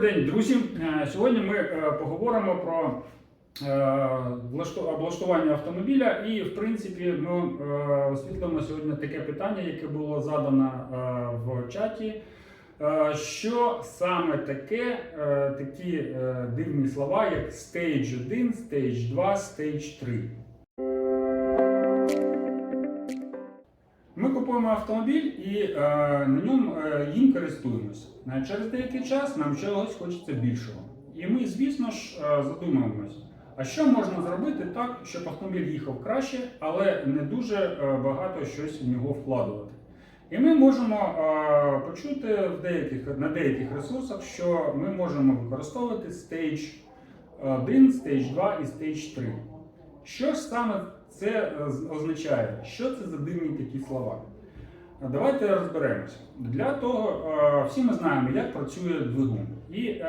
день, друзі. Е, Сьогодні ми е, поговоримо про е, облаштування автомобіля, і в принципі ми освітлимо сьогодні таке питання, яке було задано в чаті. Що саме таке такі дивні слова, як Stage 1, Stage 2, Stage 3? Автомобіль і е, на ньому е, їм користуємося. Через деякий час нам чогось хочеться більшого. І ми, звісно ж, е, задумуємось, а що можна зробити так, щоб автомобіль їхав краще, але не дуже багато щось в нього вкладувати. І ми можемо е, почути в деяких, на деяких ресурсах, що ми можемо використовувати Stage 1, Stage 2 і Stage 3. Що ж саме це означає? Що це за дивні такі слова? Давайте розберемося. Для того, е, всі ми знаємо, як працює двигун. І е,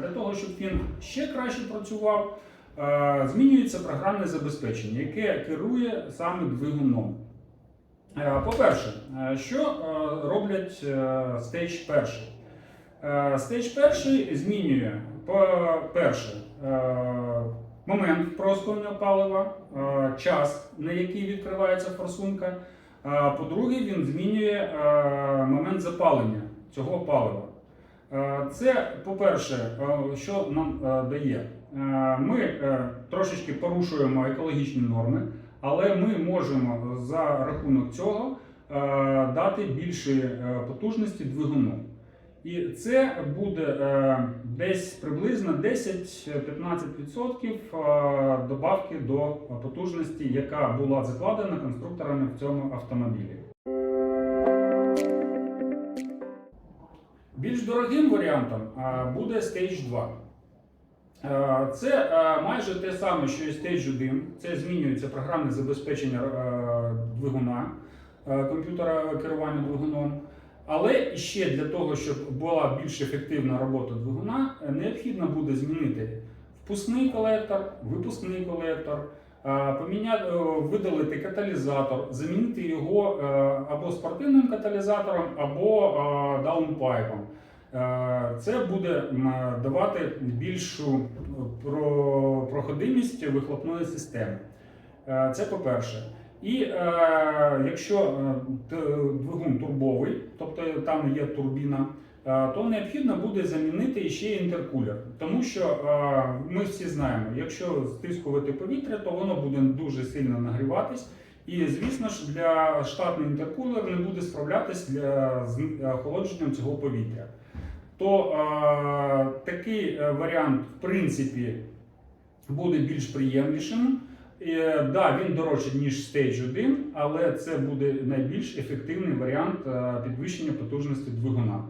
для того, щоб він ще краще працював, е, змінюється програмне забезпечення, яке керує саме двигуном. По-перше, що роблять Stage перший? Stage перший змінює, по-перше, е, момент проскування палива, час, на який відкривається форсунка. Е, По-друге, він змінює е, момент запалення цього палива. Е, Це, по-перше, що нам дає? Ми трошечки порушуємо екологічні норми, але ми можемо за рахунок цього дати більше потужності двигуну. І це буде е, десь приблизно 10-15% е, добавки до потужності, яка була закладена конструкторами в цьому автомобілі. Більш дорогим варіантом е, буде Stage 2. Е, Це майже те саме, що і Stage 1. Це змінюється програмне забезпечення двигуна, комп'ютера керування двигуном. Але ще для того, щоб була більш ефективна робота двигуна, е, необхідно буде змінити впускний колектор, випускний колектор, е, е, видалити каталізатор, замінити його або спортивним каталізатором, або даунпайпом. Це буде давати більшу проходимість вихлопної системи. Це по-перше. І е, якщо е, двигун турбовий, тобто там є турбіна, е, то необхідно буде замінити ще інтеркулер. Тому що е, ми всі знаємо, якщо стискувати повітря, то воно буде дуже сильно нагріватись. І звісно ж, для штатний інтеркулер не буде справлятись для з е, охолодженням цього повітря. То е, такий варіант, в принципі, буде більш приємнішим. Е, Да, він дорожчий, ніж Stage 1, але це буде найбільш ефективний варіант е, підвищення потужності двигуна.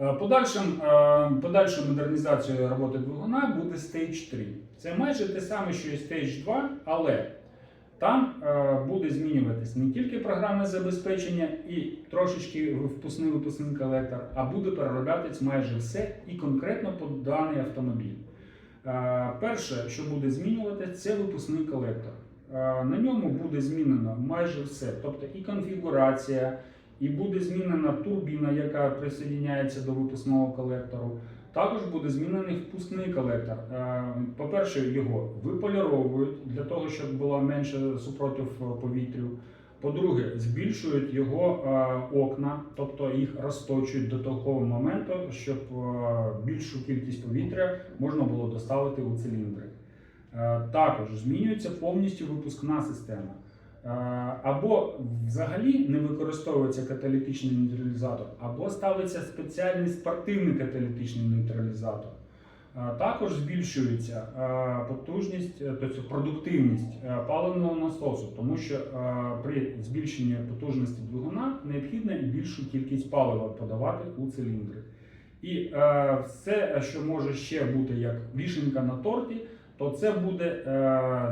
Е, Подальшим, подальшою модернізацією роботи двигуна буде Stage 3. Це майже те саме, що і Stage 2, але там буде змінюватись не тільки програмне забезпечення і трошечки впускний випускний колектор, а буде перероблятись майже все і конкретно під даний автомобіль. Е, Перше, що буде змінювати, це випускний колектор. Е, На ньому буде змінено майже все, тобто і конфігурація, і буде змінена турбіна, яка присоединяється до випускного колектору. Також буде змінений впускний колектор. Е, По-перше, його виполіровують для того, щоб було менше супротив повітрю. По-друге, збільшують його е, окна, тобто їх розточують до такого моменту, щоб е, більшу кількість повітря можна було доставити у циліндри. Е, Також змінюється повністю випускна система. Е, Або взагалі не використовується каталітичний нейтралізатор, або ставиться спеціальний спортивний каталітичний нейтралізатор. Е, Також збільшується е, потужність, е, тобто продуктивність паливного насосу, тому що при збільшенні потужності двигуна необхідно більшу кількість палива подавати у циліндри. І все, що може ще бути як вішенка на торті, то це буде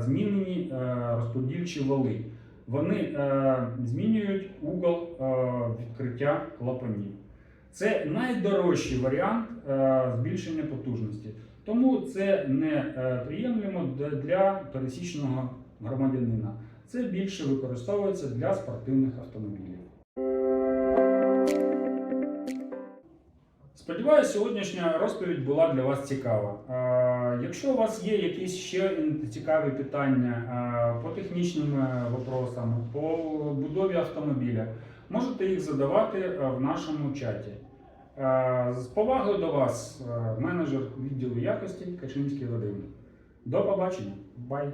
змінені розподільчі вали. Вони змінюють угол відкриття клапанів. Це найдорожчий варіант е, збільшення потужності. Тому це не е, приємлемо для пересічного громадянина. Це більше використовується для спортивних автомобілів. Сподіваюся, сьогоднішня розповідь була для вас цікава. Е, Якщо у вас є якісь ще цікаві питання по технічним вопросам, по будові автомобіля, можете їх задавати е, в нашому чаті. Е, З повагою до вас, е, менеджер відділу якості Качинський Вадим. До побачення. Бай!